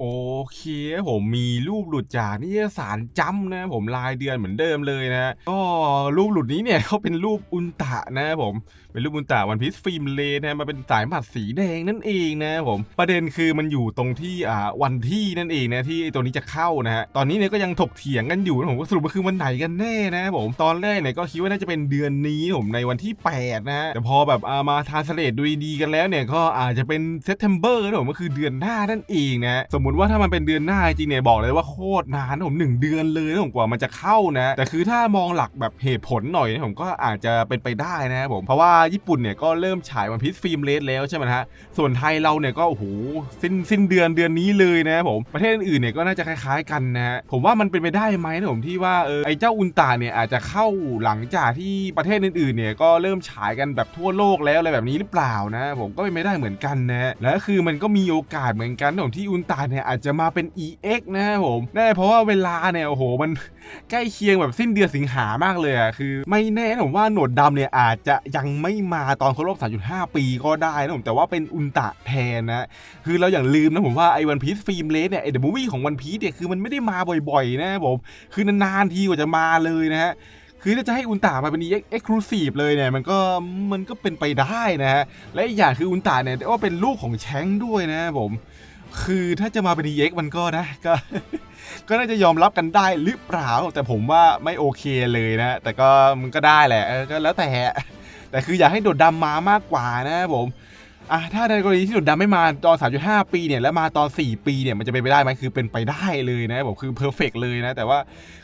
โอเคผมมีรูปหลุดจากนิยสารจำนะผมรายเดือนเหมือนเดิมเลยนะก็รูปหลุดนี้เนี่ยเขาเป็นรูปอุลตะนะผมเป็นรูปอุลตะวันพีซฟิล์มเลนนะมาเป็นสายหมัดสีแดงนั่นเองนะผมประเด็นคือมันอยู่ตรงที่อ่าวันที่นั่นเองนะที่ตัวนี้จะเข้านะฮะตอนนี้เนี่ยก็ยังถกเถียงกันอยู่นะผมว่าสรุปมันคือวันไหนกันแน่นะผมตอนแรกเนี่ยก็คิดว่าน่าจะเป็นเดือนนี้ผมในวันที่ 8 นะฮะแต่พอแบบามาทานสเลดดูดีกันแล้วเนี่ยก็อาจจะเป็นเซ t เทมเบอร์นะผมก็คือเดือนหน้านั่นเองนะสมมุติว่าถ้ามันเป็นเดือนหน้าจริงเนี่ยบอกเลยว่าโคตรนานนะผมหนึ่งเดือนเลยนะผมกว่ามันจะเข้านะ แต่คือถ้ามองหลักแบบเหตุผลหน่อยนะผมก็อาจจะเป็นไปได้นะครับผมเพราะว่าญี่ปุ่นเนี่ยก็เริ่มฉายวันพีซฟิล์มเลสแล้วใช่ไหมฮะส่วนไทยเราเนี่ยก็โอ้โหสิ้นสิ้นเดือนเดือนนี้เลยนะครับผมประเทศอื่นเนี่ยก็น่าจะคล้ายๆกันนะฮะผมว่ามันเป็นไปได้ไหมนะผมที่ว่าเออไอเจ้าอุลตาเนี่ยอาจจะเข้าหลังจากที่ประเทศอื่นๆเนี่ยก็เริ่มฉายกันแบบทั่วโลกแล้วอะไรแบบนี้หรือเปล่านะ ผมก็เป็นไม่ได้เหมือนกันนะและคือมันก็มีโอกาสเหมือนกันนะผมที่อุลตาเนี่ยอาจจะมาเป็น EX นะครับผมแน่เพราะว่าเวลาเนี่ยโอ้โหมันใกล้เคียงแบบสิ้นเดือนสิงหามากเลยอะคือไม่แน่ผมว่าหนวดดำเนี่ยอาจจะยังไม่มาตอนครบรอบ3.5 ปีก็ได้นะผมแต่ว่าเป็นอุลตะแทนนะคือเราอย่างลืมนะผมว่าไอ้วันพีซฟิล์มเลสเนี่ยไอ้เดอะมูวี่ของวันพีซเนี่ยคือมันไม่ได้มาบ่อยๆนะผมคือนานๆทีกว่าจะมาเลยนะฮะคือถ้าจะให้อุลตามาเป็นเอ็กซ์คลูซีฟเลยเนี่ยมันก็มันก็เป็นไปได้นะฮะและอีกอย่างคืออุลตาเนี่ยก็เป็นลูกของแชงด้วยนะผม คือถ้าจะมาเป็น EX มันก็นะก็ ก็น่าจะยอมรับกันได้หรือเปล่า แต่ผมว่าไม่โอเคเลยนะ แต่ก็มันก็ได้แหละเออก็แล้วแต่ แต่คืออยากให้โดดดำมามากกว่านะผมอะถ้าในกรณีที่โดดดำไม่มาตอน 3.5 ปีเนี่ยแล้วมาตอน 4 ปีเนี่ยมันจะเป็นไปได้ไหมคือเป็นไปได้เลยนะผมคือเพอร์เฟกเลยนะ แต่ว่า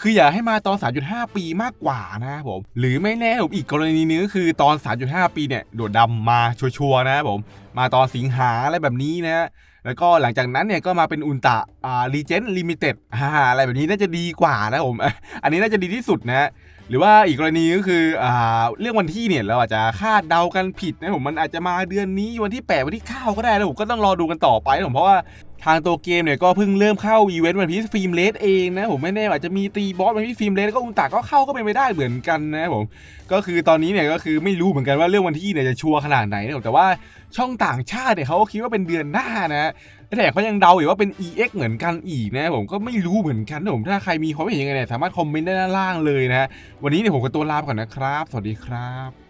คืออยากให้มาตอน 3.5 ปีมากกว่านะผมหรือไม่แน่ผมอีกกรณีนึงก็คือตอน 3.5 ปีเนี่ยโดดดำมาชัวร์ๆนะผมมาตอนสิงหาอะไรแบบนี้นะ แล้วก็หลังจากนั้นเนี่ยก็มาเป็นอุลตราอ่ารีเจนลิมิเต็ดอ่าอะไรแบบนี้น่าจะดีกว่านะผม อันนี้น่าจะดีที่สุดนะหรือว่าอีกกรณีก็คืออ่าเรื่องวันที่เนี่ยเราอาจจะคาดเดากันผิดนะผมมันอาจจะมาเดือนนี้วันที่ 8 วันที่ 9 ก็ได้นะผมก็ต้องรอดูกันต่อไปนะผมเพราะว่าทางตัวเกมเนี่ยก็เพิ่งเริ่มเข้าอีเวนต์วันพีซฟิล์มเลสเองนะผมไม่แน่อาจจะมีตีบอสวันพีซฟิล์มเลสก็อุลตาก็เข้าก็เป็นไปได้เหมือนกันนะผมก็คือตอนนี้เนี่ยก็คือไม่รู้เหมือนกันว่าเรื่องวันที่เนี่ยจะชัวร์ขนาดไหนนะแต่ว่าช่องต่างชาติเนี่ยเขาก็คิดว่าเป็นเดือนหน้านะแต่เขายังเดาอยู่ว่าเป็น EX เหมือนกันอีกนะผมก็ไม่รู้เหมือนกันนะผมถ้าใครมีความเห็นยังไงเนี่ยสามารถคอมเมนต์ได้ด้านล่างเลยนะวันนี้เนี่ยผมกับตัวลาไปก่อนนะครับ สวัสดีครับ